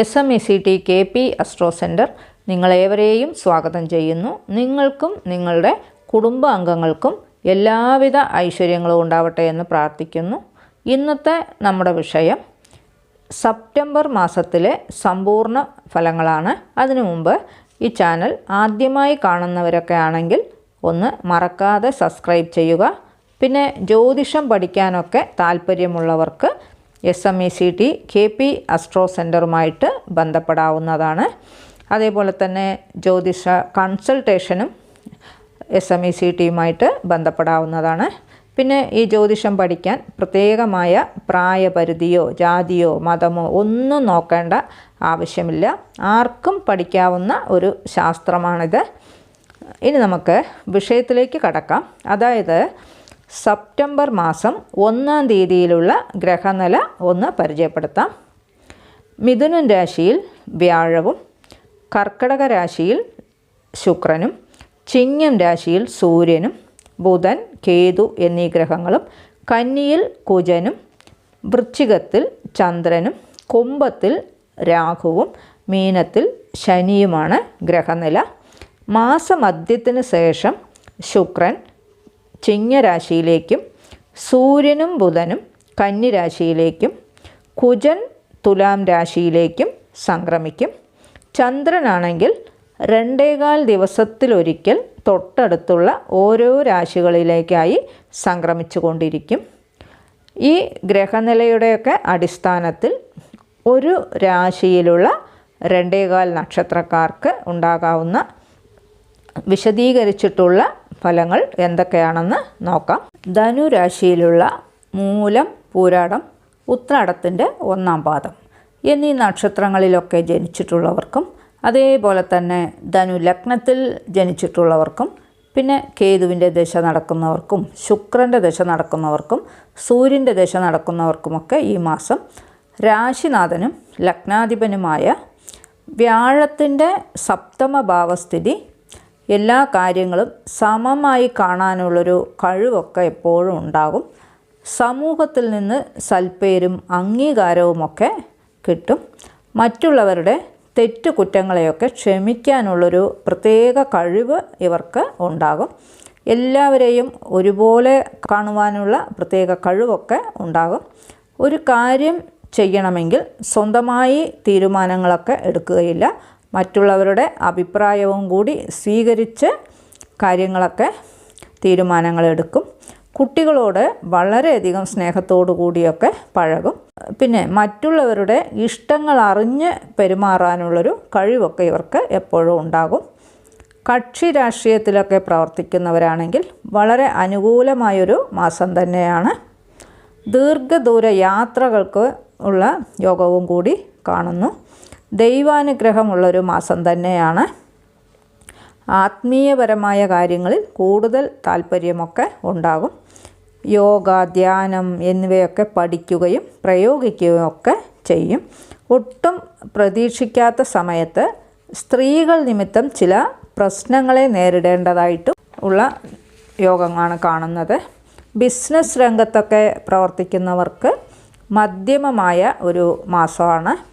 S M E C T K P astro centre നിങ്ങളേവരെയും സ്വാഗതം ചെയ്യുന്നു. നിങ്ങൾക്കും നിങ്ങളുടെ കുടുംബ അംഗങ്ങൾക്കും എല്ലാവിധ ഐശ്വര്യങ്ങളും ഉണ്ടാവട്ടെ എന്ന് പ്രാർത്ഥിക്കുന്നു. ഇന്നത്തെ നമ്മുടെ വിഷയം സെപ്റ്റംബർ മാസത്തിലെ സമ്പൂർണ ഫലങ്ങളാണ്. അതിനു മുമ്പ് ഈ ചാനൽ ആദ്യമായി കാണുന്നവരൊക്കെ ആണെങ്കിൽ ഒന്ന് മറക്കാതെ സബ്സ്ക്രൈബ് ചെയ്യുക. പിന്നെ ജ്യോതിഷം പഠിക്കാനൊക്കെ താല്പര്യമുള്ളവർക്ക് S M E C T K P astro സെന്ററുമായിട്ട് ബന്ധപ്പെടാവുന്നതാണ്. അതേപോലെ തന്നെ ജ്യോതിഷ കൺസൾട്ടേഷനും എസ് എം ഇ സി ടിയുമായിട്ട് ബന്ധപ്പെടാവുന്നതാണ്. പിന്നെ ഈ ജ്യോതിഷം പഠിക്കാൻ പ്രത്യേകമായ പ്രായപരിധിയോ ജാതിയോ മതമോ ഒന്നും നോക്കേണ്ട ആവശ്യമില്ല. ആർക്കും പഠിക്കാവുന്ന ഒരു ശാസ്ത്രമാണിത്. ഇനി നമുക്ക് വിഷയത്തിലേക്ക് കടക്കാം. അതായത് സെപ്റ്റംബർ മാസം ഒന്നാം തീയതിയിലുള്ള ഗ്രഹനില ഒന്ന് പരിചയപ്പെടുത്താം. മിഥുനൻ രാശിയിൽ വ്യാഴവും കർക്കടക രാശിയിൽ ശുക്രനും ചിങ്ങം രാശിയിൽ സൂര്യനും ബുധൻ കേതു എന്നീ ഗ്രഹങ്ങളും കന്നിയിൽ കുജനും വൃശ്ചികത്തിൽ ചന്ദ്രനും കുംഭത്തിൽ രാഹുവും മീനത്തിൽ ശനിയുമാണ് ഗ്രഹനില. മാസമധ്യത്തിന് ശേഷം ശുക്രൻ ചിങ്ങരാശിയിലേക്കും സൂര്യനും ബുധനും കന്നിരാശിയിലേക്കും കുജൻ തുലാം രാശിയിലേക്കും സംക്രമിക്കും. ചന്ദ്രനാണെങ്കിൽ രണ്ടേകാൽ ദിവസത്തിലൊരിക്കൽ തൊട്ടടുത്തുള്ള ഓരോ രാശികളിലേക്കായി സംക്രമിച്ചു കൊണ്ടിരിക്കും ഈ ഗ്രഹനിലയുടെയൊക്കെ അടിസ്ഥാനത്തിൽ ഒരു രാശിയിലുള്ള രണ്ടേകാൽ നക്ഷത്രക്കാർക്ക് ഉണ്ടാകാവുന്ന വിശദീകരിച്ചിട്ടുള്ള ഫലങ്ങൾ എന്തൊക്കെയാണെന്ന് നോക്കാം. ധനുരാശിയിലുള്ള മൂലം പൂരാടം ഉത്രാടത്തിന്റെ ഒന്നാം പാദം. എന്നീ നക്ഷത്രങ്ങളിലൊക്കെ ജനിച്ചിട്ടുള്ളവർക്കും അതേപോലെ തന്നെ ധനു ലഗ്നത്തിൽ ജനിച്ചിട്ടുള്ളവർക്കും പിന്നെ കേതുവിന്റെ ദശ നടക്കുന്നവർക്കും ശുക്രന്റെ ദശ നടക്കുന്നവർക്കും സൂര്യന്റെ ദശ നടക്കുന്നവർക്കുമൊക്കെ ഈ മാസം രാശിനാഥനും ലഗ്നാധിപനുമായ വ്യാഴത്തിന്റെ സപ്തമ ഭാവസ്ഥിതി എല്ലാ കാര്യങ്ങളും സമമായി കാണാനുള്ളൊരു കഴിവൊക്കെ എപ്പോഴും ഉണ്ടാകും. സമൂഹത്തിൽ നിന്ന് സൽപ്പേരും അംഗീകാരവുമൊക്കെ കിട്ടും. മറ്റുള്ളവരുടെ തെറ്റു കുറ്റങ്ങളെയൊക്കെ ക്ഷമിക്കാനുള്ളൊരു പ്രത്യേക കഴിവ് ഇവർക്ക് ഉണ്ടാകും. എല്ലാവരെയും ഒരുപോലെ കാണുവാനുള്ള പ്രത്യേക കഴിവൊക്കെ ഉണ്ടാകും. ഒരു കാര്യം ചെയ്യണമെങ്കിൽ സ്വന്തമായി തീരുമാനങ്ങളൊക്കെ എടുക്കുകയില്ല. മറ്റുള്ളവരുടെ അഭിപ്രായവും കൂടി സ്വീകരിച്ച് കാര്യങ്ങളൊക്കെ തീരുമാനങ്ങളെടുക്കും. കുട്ടികളോട് വളരെയധികം സ്നേഹത്തോടു കൂടിയൊക്കെ പഴകും. പിന്നെ മറ്റുള്ളവരുടെ ഇഷ്ടങ്ങൾ അറിഞ്ഞ് പെരുമാറാനുള്ളൊരു കഴിവൊക്കെ ഇവർക്ക് എപ്പോഴും ഉണ്ടാകും. കക്ഷി രാഷ്ട്രീയത്തിലൊക്കെ പ്രവർത്തിക്കുന്നവരാണെങ്കിൽ വളരെ അനുകൂലമായൊരു മാസം തന്നെയാണ് ദീർഘദൂര യാത്രകൾക്ക് ഉള്ള യോഗവും കൂടി കാണുന്നു. ദൈവാനുഗ്രഹമുള്ളൊരു മാസം തന്നെയാണ്. ആത്മീയപരമായ കാര്യങ്ങളിൽ കൂടുതൽ താല്പര്യമൊക്കെ ഉണ്ടാകും. യോഗ ധ്യാനം എന്നിവയൊക്കെ പഠിക്കുകയും പ്രയോഗിക്കുകയും ഒക്കെ ചെയ്യും. ഒട്ടും പ്രതീക്ഷിക്കാത്ത സമയത്ത് സ്ത്രീകൾ നിമിത്തം ചില പ്രശ്നങ്ങളെ നേരിടേണ്ടതായിട്ടും ഉള്ള യോഗമാണ് കാണുന്നത്. ബിസിനസ് രംഗത്തൊക്കെ പ്രവർത്തിക്കുന്നവർക്ക് മധ്യമമായ ഒരു മാസമാണ്.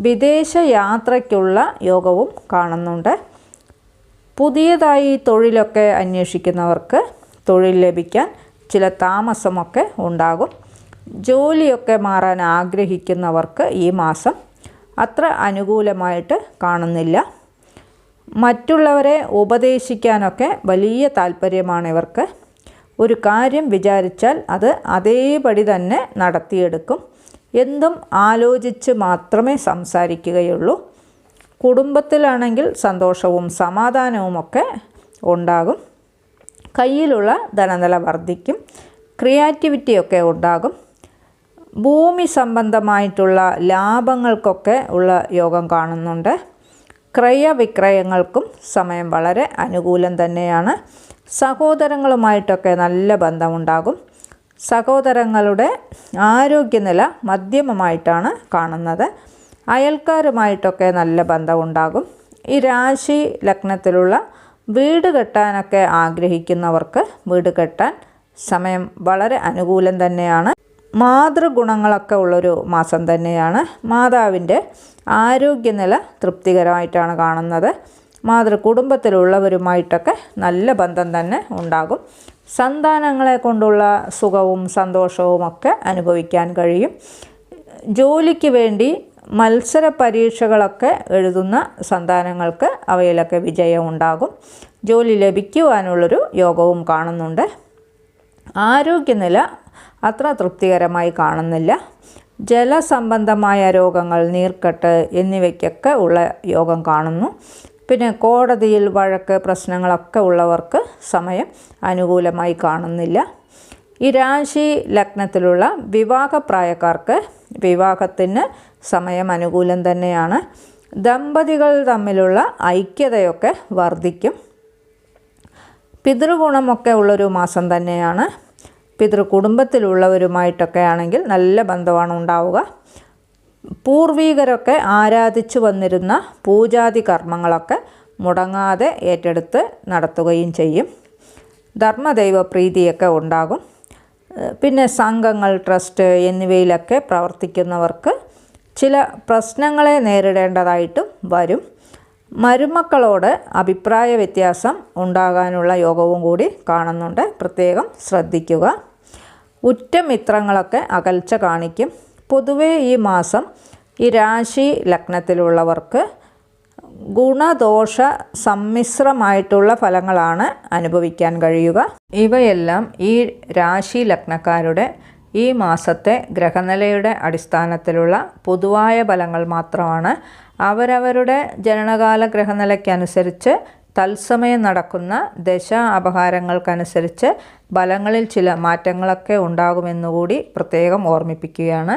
വിദേശ യാത്രയ്ക്കുള്ള യോഗവും കാണുന്നുണ്ട്. പുതിയതായി തൊഴിലൊക്കെ അന്വേഷിക്കുന്നവർക്ക് തൊഴിൽ ലഭിക്കാൻ ചില താമസമൊക്കെ ഉണ്ടാകും. ജോലിയൊക്കെ മാറാൻ ആഗ്രഹിക്കുന്നവർക്ക് ഈ മാസം അത്ര അനുകൂലമായിട്ട് കാണുന്നില്ല. മറ്റുള്ളവരെ ഉപദേശിക്കാനൊക്കെ വലിയ താല്പര്യമാണ് ഇവർക്ക്. ഒരു കാര്യം വിചാരിച്ചാൽ അത് അതേപടി തന്നെ നടത്തിയെടുക്കും. എന്തും ആലോചിച്ച് മാത്രമേ സംസാരിക്കുകയുള്ളൂ. കുടുംബത്തിലാണെങ്കിൽ സന്തോഷവും സമാധാനവും ഒക്കെ ഉണ്ടാകും. കയ്യിലുള്ള ധനനില വർദ്ധിക്കും. ക്രിയാറ്റിവിറ്റിയൊക്കെ ഉണ്ടാകും. ഭൂമി സംബന്ധമായിട്ടുള്ള ലാഭങ്ങൾക്കൊക്കെ ഉള്ള യോഗം കാണുന്നുണ്ട്. ക്രയവിക്രയങ്ങൾക്കും സമയം വളരെ അനുകൂലം തന്നെയാണ്. സഹോദരങ്ങളുമായിട്ടൊക്കെ നല്ല ബന്ധമുണ്ടാകും. സഹോദരങ്ങളുടെ ആരോഗ്യനില മധ്യമമായിട്ടാണ് കാണുന്നത്. അയൽക്കാരുമായിട്ടൊക്കെ നല്ല ബന്ധമുണ്ടാകും. ഈ രാശി ലഗ്നത്തിലുള്ള വീട് കെട്ടാനൊക്കെ ആഗ്രഹിക്കുന്നവർക്ക് വീട് കെട്ടാൻ സമയം വളരെ അനുകൂലം തന്നെയാണ്. മാതൃഗുണങ്ങളൊക്കെ ഉള്ളൊരു മാസം തന്നെയാണ്. മാതാവിന്റെ ആരോഗ്യനില തൃപ്തികരമായിട്ടാണ് കാണുന്നത്. മാതൃ കുടുംബത്തിലുള്ളവരുമായിട്ടൊക്കെ നല്ല ബന്ധം തന്നെ ഉണ്ടാകും. സന്താനങ്ങളെ കൊണ്ടുള്ള സുഖവും സന്തോഷവും ഒക്കെ അനുഭവിക്കാൻ കഴിയും. ജോലിക്ക് വേണ്ടി മത്സര പരീക്ഷകളൊക്കെ എഴുതുന്ന സന്താനങ്ങൾക്ക് അവയിലൊക്കെ വിജയം ഉണ്ടാകും ജോലി ലഭിക്കുവാനുള്ളൊരു യോഗവും കാണുന്നുണ്ട്. ആരോഗ്യനില അത്ര തൃപ്തികരമായി കാണുന്നില്ല. ജലസംബന്ധമായ രോഗങ്ങൾ നീർക്കെട്ട് എന്നിവയ്ക്കൊക്കെ ഉള്ള യോഗം കാണുന്നു. പിന്നെ കോടതിയിൽ വഴക്ക് പ്രശ്നങ്ങളൊക്കെ ഉള്ളവർക്ക് സമയം അനുകൂലമായി കാണുന്നില്ല. ഈ രാശി ലഗ്നത്തിലുള്ള വിവാഹപ്രായക്കാർക്ക് വിവാഹത്തിന് സമയം അനുകൂലം തന്നെയാണ്. ദമ്പതികൾ തമ്മിലുള്ള ഐക്യതയൊക്കെ വർദ്ധിക്കും. പിതൃഗുണമൊക്കെ ഉള്ളൊരു മാസം തന്നെയാണ്. പിതൃ കുടുംബത്തിലുള്ളവരുമായിട്ടൊക്കെ ആണെങ്കിൽ നല്ല ബന്ധമാണ് ഉണ്ടാവുക. പൂർവീകരൊക്കെ ആരാധിച്ചു വന്നിരുന്ന പൂജാതി കർമ്മങ്ങളൊക്കെ മുടങ്ങാതെ ഏറ്റെടുത്ത് നടത്തുകയും ചെയ്യും. ധർമ്മദൈവ പ്രീതിയൊക്കെ ഉണ്ടാകും. പിന്നെ സംഘങ്ങൾ ട്രസ്റ്റ് എന്നിവയിലൊക്കെ പ്രവർത്തിക്കുന്നവർക്ക് ചില പ്രശ്നങ്ങളെ നേരിടേണ്ടതായിട്ടും വരും. മരുമക്കളോട് അഭിപ്രായ വ്യത്യാസം ഉണ്ടാകാനുള്ള യോഗവും കൂടി കാണുന്നുണ്ട്. പ്രത്യേകം ശ്രദ്ധിക്കുക. ഉറ്റമിത്രങ്ങളൊക്കെ അകൽച്ച കാണിക്കും. പൊതുവേ ഈ മാസം ഈ രാശി ലഗ്നത്തിലുള്ളവർക്ക് ഗുണദോഷ സമ്മിശ്രമായിട്ടുള്ള ഫലങ്ങളാണ് അനുഭവിക്കാൻ കഴിയുക. ഇവയെല്ലാം ഈ രാശി ലഗ്നക്കാരുടെ ഈ മാസത്തെ ഗ്രഹനിലയുടെ അടിസ്ഥാനത്തിലുള്ള പൊതുവായ ഫലങ്ങൾ മാത്രമാണ്. അവരവരുടെ ജനനകാല ഗ്രഹനിലയ്ക്കനുസരിച്ച് തത്സമയം നടക്കുന്ന ദശ അപഹാരങ്ങൾക്കനുസരിച്ച് ഫലങ്ങളിൽ ചില മാറ്റങ്ങളൊക്കെ ഉണ്ടാകുമെന്നുകൂടി പ്രത്യേകം ഓർമ്മിപ്പിക്കുകയാണ്.